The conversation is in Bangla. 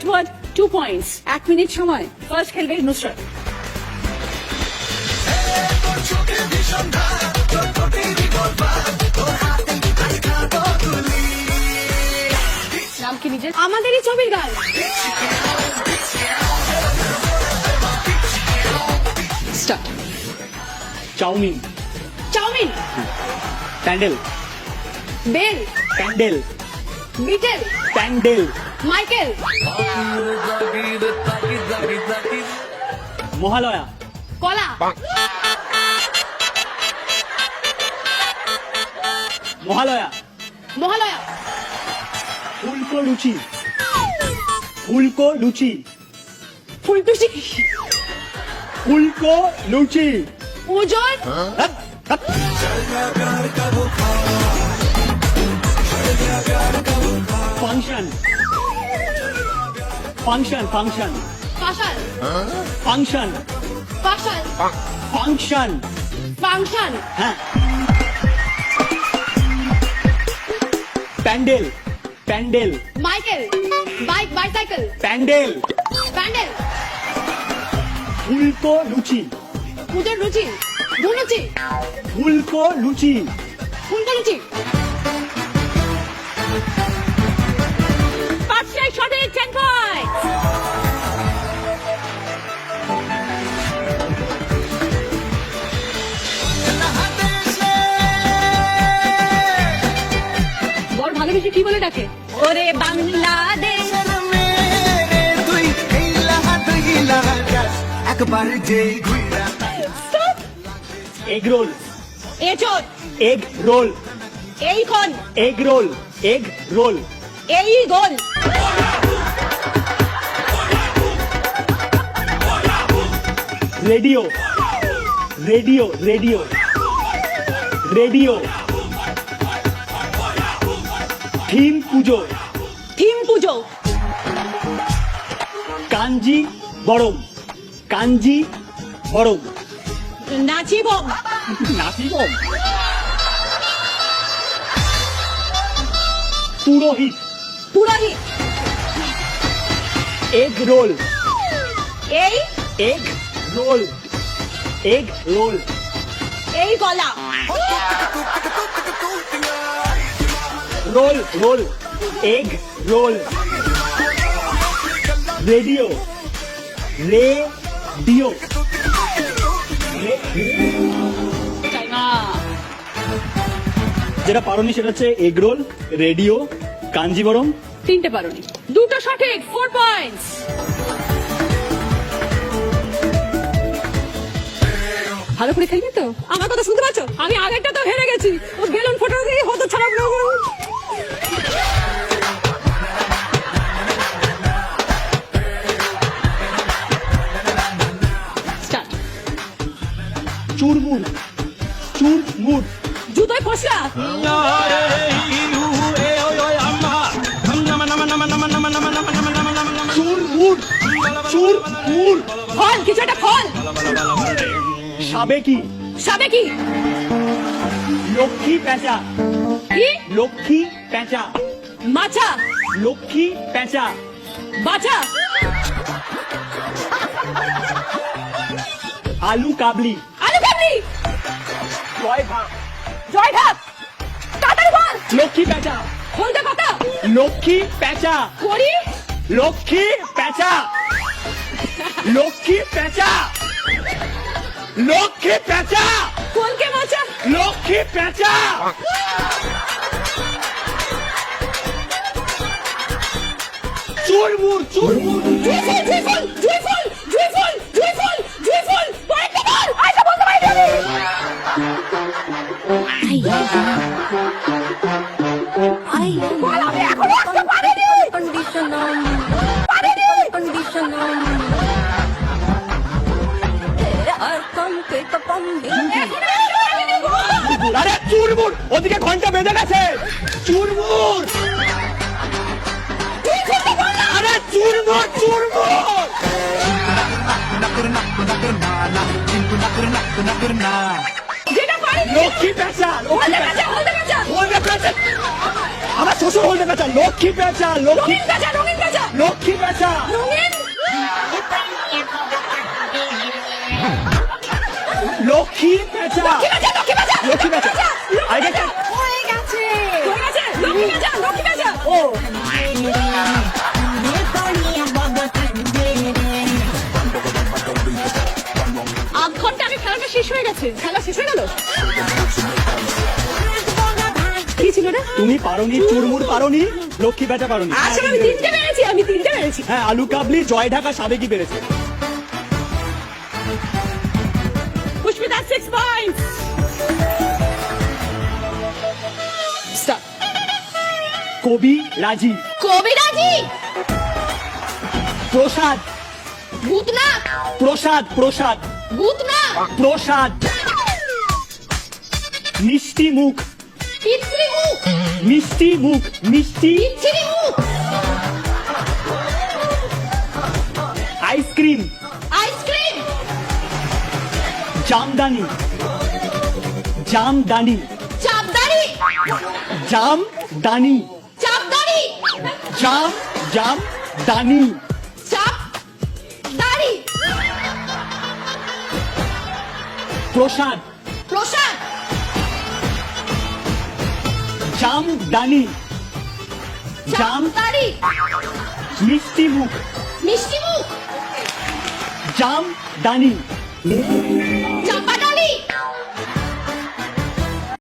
রাইট ওয়ার্ড টু পয়েন্টস এক মিনিট সময়। ফার্স্ট খেলবে নুসরত। নাম কি নিজের? আমাদেরই ছবির গান। Chowmein. Chowmein. Pandal bell pandal beetle pandal Michael. Mahalaya. কলা। মহালয়া। মহালয়া। ফুলকো লুচি। ফুলকো লুচি। ফুলটুসি ফুলকো লুচি। ওজন। ফাংশন ফাংশন পাশাল ফাংশন পাশাল ফাংশন ফাংশন হ্যাঁ pandal pandal Michael bike bicycle pandal pandal ফুলকো লুচি পুজোর রুচি ধুনুচি ফুলকো লুচি ফুলকো লুচি সঠিক টেন পয়েন্ট বড় ভালোবেসে কি বলে ডাকে? ওরে বাংলাদেশ। একবার যে ঘুইরা এগ রোল এচোট এগ রোল এই খন এগ রোল এগ রোল এই গোল। Radio. Radio radio. Radio. Theme puja. Theme puja. Kanjeevaram Kanjeevaram নাচিব। নাচিব। পুরোহিত। পুরোহিত। Egg roll. এই এগ রোল এগ রোল এই গলা। Roll roll egg roll radio radio যেটা পারোনি সেটা হচ্ছে এগ রোল রেডিও কাঞ্জিবরম। তিনটে পারোনি। দুটো সঠিক ফোর পয়েন্টস ভালো করে খেলবি তো? আমার কথা শুনতে পাচ্ছ? আমি আগেরটা তো হেরে গেছি। ও বেলুন ফোটানো দিয়ে হতো ছাড়া চুরমুর। চুরমুর। জুতোয় ফসকা চুরমুর। চুরমুর। ফল কিছু একটা ফল। সাবেকি সাবে কি? লক্ষ্মী পেঁচা কি? লক্ষ্মী পেঁচা মাছা। লক্ষ্মী পেঁচা বাছা। আলু কাবলি। আলু কাবলি। জয় ভাগ। জয় ঢাক কাটার বল লক্ষ্মী পেঁচা বলতে কথা লক্ষ্মী পেঁচা করি লক্ষ্মী পেঁচা লক্ষ্মী পেঁচা লক্ষ্মী পেঁচা। কোনকে বাঁচা? লক্ষ্মী পেঁচা। চুরমুর চুরমুর। জুইফুল জুইফুল জুইফুল জুইফুল জুইফুল জুইফুল পয়েন্টটা বল আইসা বলতে পারি চুরমুর! ওদিকে ঘণ্টা বেজে গেছে! চুরমুর। আরে চুরমুর চুরমুর! লক্ষ্মী পেঁচা লক্ষ্মী পেঁচা পেঁচা পেঁচা পেঁচা আমার শ্বশুর হলদে পেঁচা লক্ষ্মী পেঁচা লক্ষ্মী পেঁচা পেঁচা লক্ষ্মী পেঁচা লক্ষ্মী পেঁচা লক্ষ্মী বাজা লক্ষ্মী পেঁচা কে- হয়ে গেছে হয়ে গেছে লক্ষ্মী বাজা লক্ষ্মী বাজা ও আধ ঘণ্টা আগে খেলাটা শেষ হয়ে গেছে খেলা শেষ হয়ে গেল কি ছিল রে তুমি পারোনি চুরমুর পারোনি লক্ষ্মী পেঁচা পারোনি আসলে আমি তিনটে পেরেছি আমি তিনটে পেরেছি হ্যাঁ আলু কাবলি জয় ঢাকা সাবেকি পেরেছে পুষ্পিতা সিক্স পয়েন্টস কবি রাজি। কবিরাজি প্রসাদ। ভূতনা প্রসাদ প্রসাদ। ভূতনা প্রসাদ। মিষ্টি মুখ। পিতৃ মুখ? মিষ্টি মুখ মিষ্টি। পিতৃ মুখ? Ice cream. Ice cream? Jamdani. Jamdani. Jamdani? চাপদারি জাম জাম দানি। চাপ দাড়ি। প্রসাদ। প্রসাদ। জামদানি জাম চাপদারি মিষ্টি মুখ। মিষ্টি মুখ। জামদানি